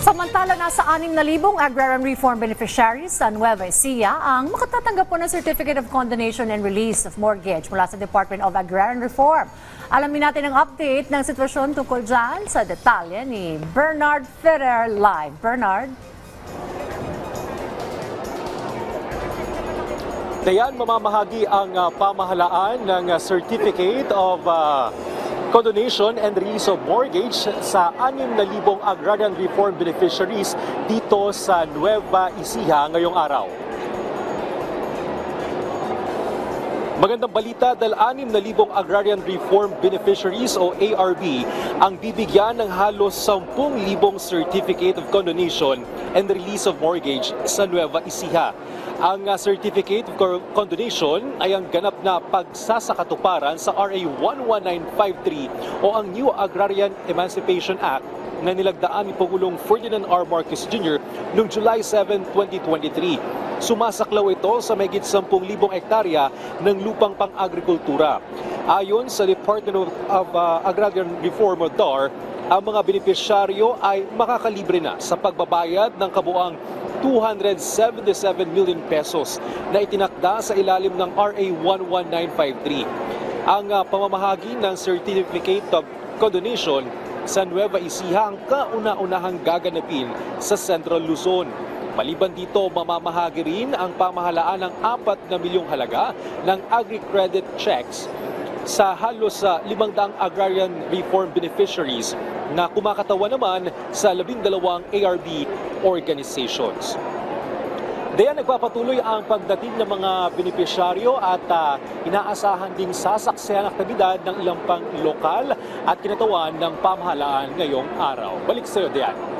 Samantala, nasa 6,000 agrarian reform beneficiaries sa Nueva Ecija ang makatatanggap po ng Certificate of Condonation and Release of Mortgage mula sa Department of Agrarian Reform. Alamin natin ang update ng sitwasyon tungkol dyan sa detalye ni Bernard Ferrer Live. Bernard? Dayan, mamamahagi ang ah, pamahalaan ng ah, Certificate of ah, Condonation and Release of Mortgage sa 6,000 agrarian reform beneficiaries dito sa Nueva Ecija ngayong araw. Magandang balita dahil 6,000 agrarian reform beneficiaries o ARB ang bibigyan ng halos 10,000 certificate of condonation and release of mortgage sa Nueva Ecija. Ang uh, certificate of co- condonation ay ang ganap na pagsasakatuparan sa RA 11953 o ang New Agrarian Emancipation Act na nilagdaan ni Pangulong Ferdinand R. Marcos Jr. noong July 7, 2023. Sumasaklaw ito sa megit 10,000 hektarya ng lupang pang-agrikultura. Ayon sa Department of, of uh, Agrarian Reform o DAR, ang mga benepisyaryo ay makakalibre na sa pagbabayad ng kabuang 277 million pesos na itinakda sa ilalim ng RA 11953. Ang uh, pamamahagi ng Certificate of Condonation sa Nueva Ecija ang kauna-unahang gaganapin sa Central Luzon. Maliban dito, mamamahagi rin ang pamahalaan ng 4 na milyong halaga ng agri-credit checks sa halos sa 500 agrarian reform beneficiaries na kumakatawan naman sa 12 ARB organizations. Kaya nagpapatuloy ang pagdating ng mga benepisyaryo at ah, inaasahan ding sasaksihan ang aktibidad ng ilang pang lokal at kinatawan ng pamahalaan ngayong araw. Balik sa iyo, Dian.